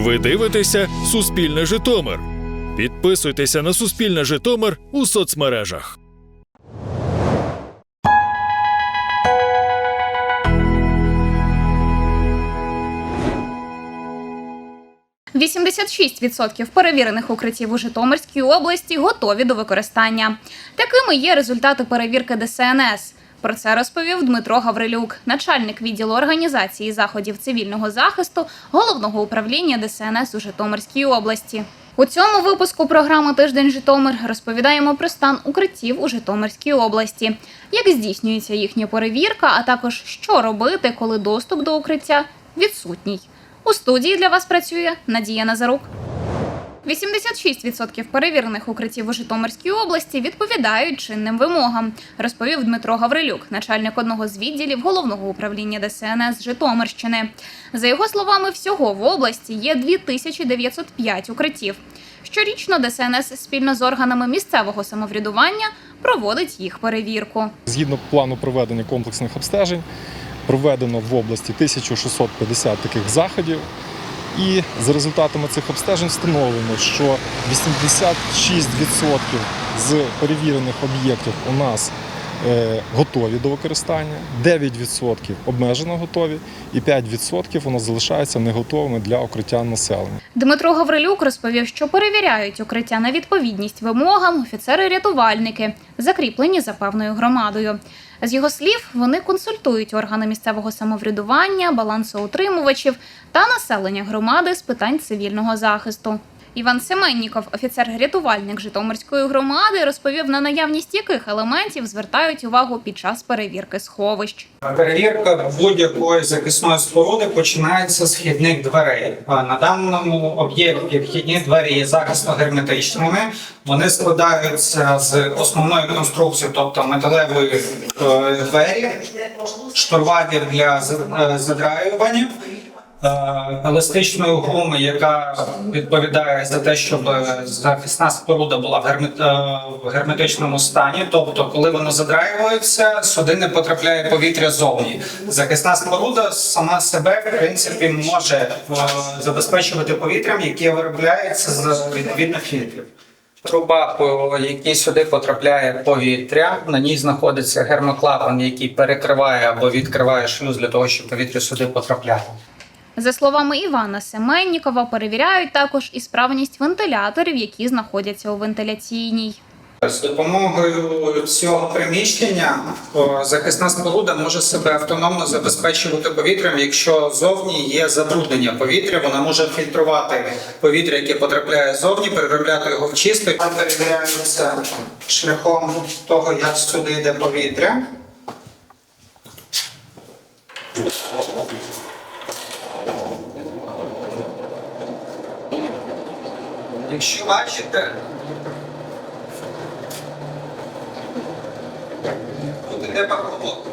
Ви дивитеся Суспільне Житомир. Підписуйтеся на Суспільне Житомир у соцмережах. – 86% перевірених укриттів у Житомирській області готові до використання. Такими є результати перевірки ДСНС. Про це розповів Дмитро Гаврилюк, начальник відділу організації заходів цивільного захисту головного управління ДСНС у Житомирській області. У цьому випуску програми Тиждень Житомир розповідаємо про стан укриттів у Житомирській області, як здійснюється їхня перевірка, а також що робити, коли доступ до укриття відсутній. У студії для вас працює Надія Назарук. 86% перевірених укриттів у Житомирській області відповідають чинним вимогам, розповів Дмитро Гаврилюк, начальник одного з відділів головного управління ДСНС Житомирщини. За його словами, всього в області є 2905 укриттів. Щорічно ДСНС спільно з органами місцевого самоврядування проводить їх перевірку. Згідно плану проведення комплексних обстежень, проведено в області 1650 таких заходів. І за результатами цих обстежень встановлено, що 86% з перевірених об'єктів у нас готові до використання, 9% обмежено готові, і 5% у нас залишаються не готовими для укриття населення. Дмитро Гаврилюк розповів, що перевіряють укриття на відповідність вимогам офіцери-рятувальники, закріплені за певною громадою. З його слів, вони консультують органи місцевого самоврядування, балансоутримувачів та населення громади з питань цивільного захисту. Іван Семенніков, офіцер-рятувальник Житомирської громади, розповів на наявність яких елементів звертають увагу під час перевірки сховищ. Перевірка будь-якої захисної споруди починається з вхідних дверей. На даному об'єкті вхідні двері є захисно герметичними. Вони складаються з основної конструкції, тобто металевої е, двері, штурвалів для е, задраювання. Е, Еластичної гуми, яка відповідає за те, щоб захисна споруда була в гермет- е, в герметичному стані. Тобто, коли воно задраюється, сюди не потрапляє повітря зовні. Захисна споруда сама себе в принципі може е, забезпечувати повітрям, яке виробляється з відповідних фільтрів. Труба, по якій сюди потрапляє повітря, на ній знаходиться гермоклапан, який перекриває або відкриває шлюз для того, щоб повітря сюди потрапляло. За словами Івана Семеннікова, перевіряють також і справність вентиляторів, які знаходяться у вентиляційній. З допомогою цього приміщення захисна споруда може себе автономно забезпечувати повітрям. Якщо зовні є забруднення повітря, вона може фільтрувати повітря, яке потрапляє зовні, переробляти його в чисте. Перевіряється шляхом того, як сюди йде повітря. Якщо бачите, Тут іде пароход.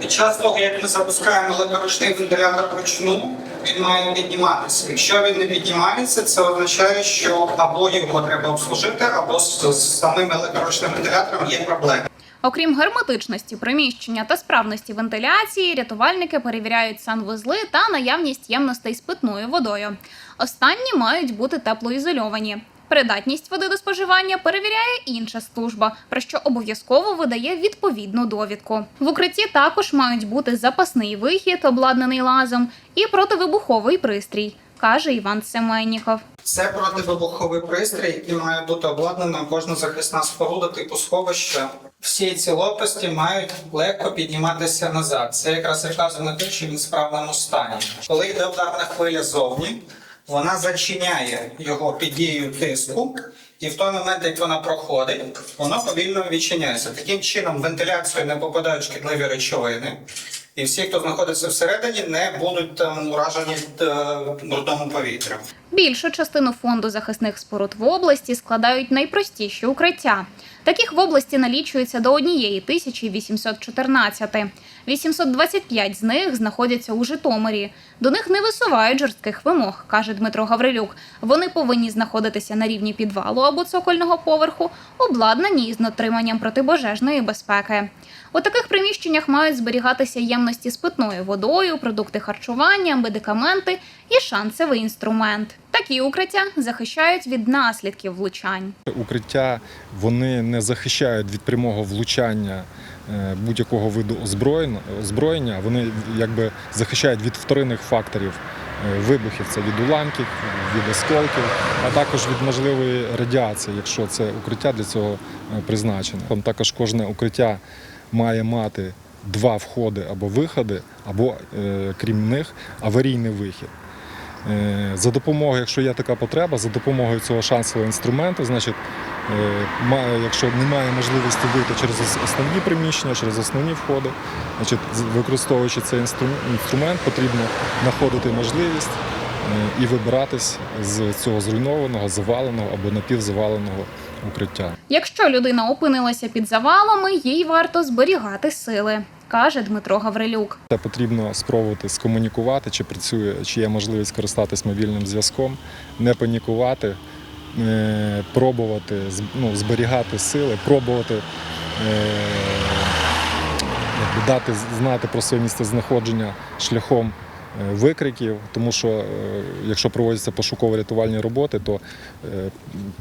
Під час того, як ми запускаємо електроручний вентилятор вручну, він має підніматися. Якщо він не піднімається, це означає, що або його треба обслужити, або з, самим електроручним вентилятором є проблеми. Окрім герметичності приміщення та справності вентиляції, рятувальники перевіряють санвузли та наявність ємностей з питною водою. Останні мають бути теплоізольовані. Придатність води до споживання перевіряє інша служба, про що обов'язково видає відповідну довідку. В укритті також мають бути запасний вихід, обладнаний лазом, і противибуховий пристрій, каже Іван Семенніков. Це противибуховий пристрій, який має бути обладнана кожна захисна споруда типу сховища. Всі ці лопасті мають легко підніматися назад. Це якраз вказує на те, що він в справному стані. Коли йде ударна хвиля зовні, вона зачиняє його під дією тиску, і в той момент, як вона проходить, воно повільно відчиняється. Таким чином, вентиляцію не попадають шкідливі речовини. І всі, хто знаходиться всередині, не будуть там уражені брудному повітрям. Більшу частину фонду захисних споруд в області складають найпростіші укриття. Таких в області налічується до однієї тисячі 814. 825 з них знаходяться у Житомирі. До них не висувають жорстких вимог, каже Дмитро Гаврилюк. Вони повинні знаходитися на рівні підвалу або цокольного поверху, обладнані із дотриманням протипожежної безпеки. У таких приміщеннях мають зберігатися ємності з питною водою, продукти харчування, медикаменти і шансовий інструмент. Такі укриття захищають від наслідків влучань. Укриття вони не захищають від прямого влучання е, будь-якого виду озброєн- озброєння. Вони якби захищають від вторинних факторів е, вибухів. Це від уламків, від осколків, а також від можливої радіації, якщо це укриття для цього е, призначене. Там також кожне укриття має мати два входи або виходи, або крім них аварійний вихід. Е, За допомогою, якщо є така потреба, за допомогою цього шансового інструменту, значить, е, якщо немає можливості вийти через основні приміщення, через основні входи, значить, використовуючи цей інструмент, потрібно знаходити можливість е, і вибиратись з цього зруйнованого, заваленого або напівзаваленого укриття. Якщо людина опинилася під завалами, їй варто зберігати сили, каже Дмитро Гаврилюк. Це потрібно спробувати скомунікувати, чи працює, чи є можливість користатись мобільним зв'язком, не панікувати, е, пробувати ну, зберігати сили, пробувати е, дати знати про своє місце знаходження шляхом викриків, тому що е, якщо проводяться пошуково-рятувальні роботи, то е,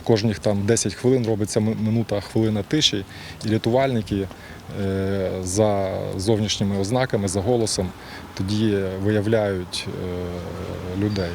кожних там 10 хвилин робиться минута хвилина тиші, і рятувальники е, за зовнішніми ознаками, за голосом тоді виявляють е, людей,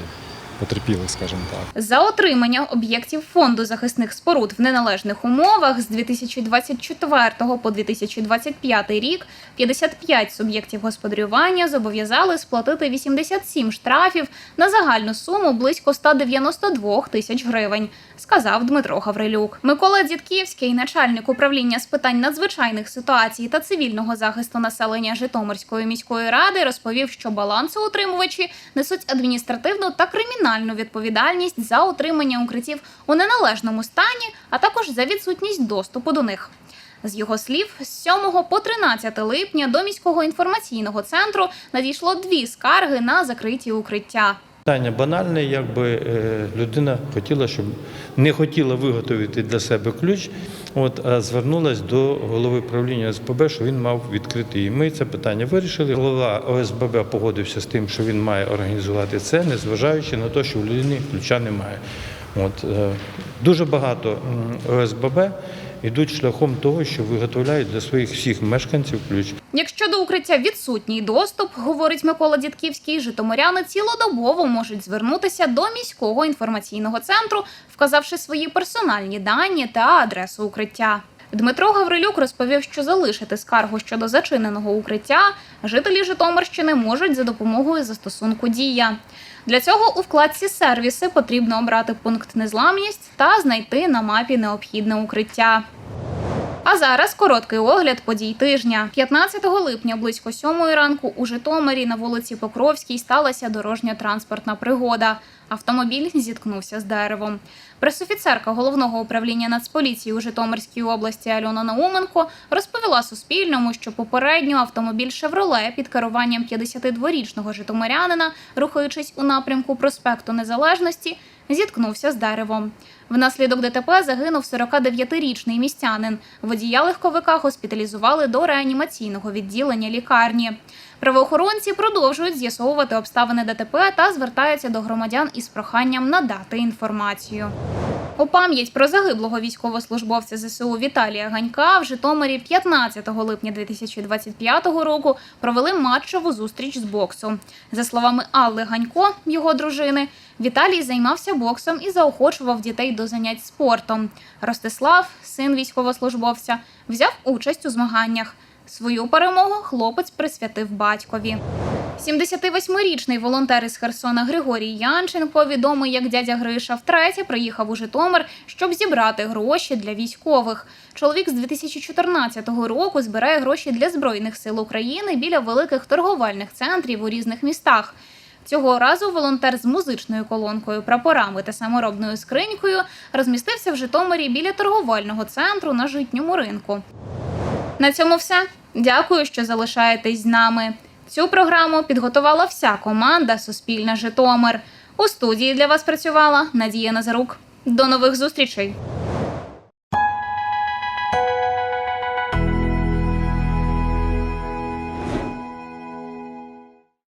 потерпілих, скажімо так. За отримання об'єктів фонду захисних споруд в неналежних умовах з 2024 по 2025 рік 55 суб'єктів господарювання зобов'язали сплатити 87 штрафів на загальну суму близько 192 тисяч гривень, сказав Дмитро Гаврилюк. Микола Дідківський, начальник управління з питань надзвичайних ситуацій та цивільного захисту населення Житомирської міської ради, розповів, що балансоутримувачі несуть адміністративну та кримінальну відповідальність за отримання укриттів у неналежному стані, а також за відсутність доступу до них. З його слів, з 7 по 13 липня до міського інформаційного центру надійшло дві скарги на закриті укриття. Питання банальне, якби е, людина хотіла, щоб не хотіла виготовити для себе ключ, от, а звернулася до голови правління ОСББ, що він мав відкрити І Ми це питання вирішили. Голова ОСББ погодився з тим, що він має організувати це, незважаючи на те, що у людини ключа немає. От, е, дуже багато ОСББ йдуть шляхом того, що виготовляють для своїх всіх мешканців ключ. Якщо до укриття відсутній доступ, говорить Микола Дідківський, житомиряни цілодобово можуть звернутися до міського інформаційного центру, вказавши свої персональні дані та адресу укриття. Дмитро Гаврилюк розповів, що залишити скаргу щодо зачиненого укриття жителі Житомирщини можуть за допомогою застосунку Дія. Для цього у вкладці сервіси потрібно обрати пункт незламність та знайти на мапі необхідне укриття. А зараз короткий огляд подій тижня. 15 липня близько 7 ранку у Житомирі на вулиці Покровській сталася дорожня транспортна пригода. Автомобіль зіткнувся з деревом. Пресофіцерка головного управління Нацполіції у Житомирській області Альона Науменко розповіла Суспільному, що попередньо автомобіль «Шевроле» під керуванням 52-річного житомирянина, рухаючись у напрямку проспекту Незалежності, зіткнувся з деревом. Внаслідок ДТП загинув 49-річний містянин. Водія легковика госпіталізували до реанімаційного відділення лікарні. Правоохоронці продовжують з'ясовувати обставини ДТП та звертаються до громадян із проханням надати інформацію. У пам'ять про загиблого військовослужбовця ЗСУ Віталія Ганька в Житомирі 15 липня 2025 року провели матчову зустріч з боксу. За словами Алли Ганько, його дружини, Віталій займався боксом і заохочував дітей до занять спортом. Ростислав, син військовослужбовця, взяв участь у змаганнях. Свою перемогу хлопець присвятив батькові. 78-річний волонтер із Херсона Григорій Янченко, відомий як дядя Гриша, втретє приїхав у Житомир, щоб зібрати гроші для військових. Чоловік з 2014 року збирає гроші для збройних сил України біля великих торговельних центрів у різних містах. Цього разу волонтер з музичною колонкою, прапорами та саморобною скринькою розмістився в Житомирі біля торговельного центру на житньому ринку. На цьому все. Дякую, що залишаєтесь з нами. Цю програму підготувала вся команда Суспільне Житомир. У студії для вас працювала Надія Назарук. До нових зустрічей!